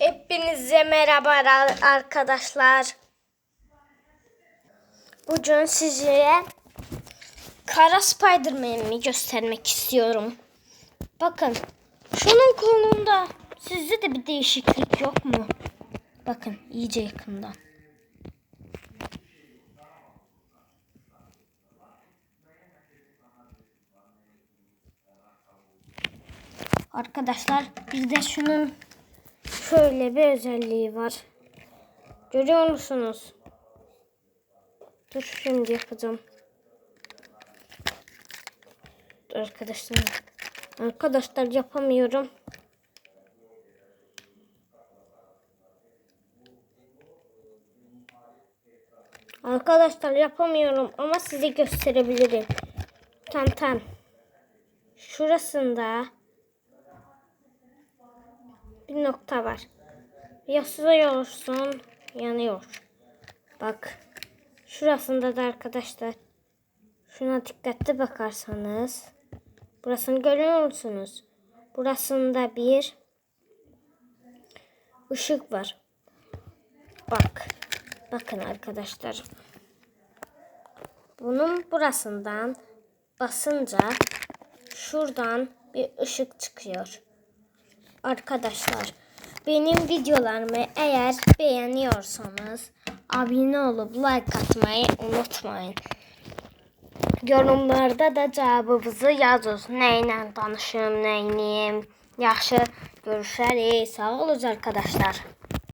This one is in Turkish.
Hepinize merhaba ar- arkadaşlar. Bugün size Kara Spiderman'imi göstermek istiyorum. Bakın şunun kolunda sizde de bir değişiklik yok mu? Bakın iyice yakından. Arkadaşlar bir de şunun şöyle bir özelliği var. Görüyor musunuz? Dur şimdi yapacağım. Arkadaşlar. Arkadaşlar yapamıyorum. Arkadaşlar yapamıyorum ama size gösterebilirim. Tam tam. Şurasında bir nokta var. Yazıyorsun, yanıyor. Bak. Şurasında da arkadaşlar. Şuna dikkatli bakarsanız. Burasını görüyor musunuz? Burasında bir ışık var. Bak. Bakın arkadaşlar. Bunun burasından basınca şuradan bir ışık çıkıyor. Arkadaşlar benim videolarımı eğer beğeniyorsanız abone olup like atmayı unutmayın. Yorumlarda da cevabınızı yazın. Neyle danışım, neyniyim. Yaxşı görüşərik. Sağ olun arkadaşlar.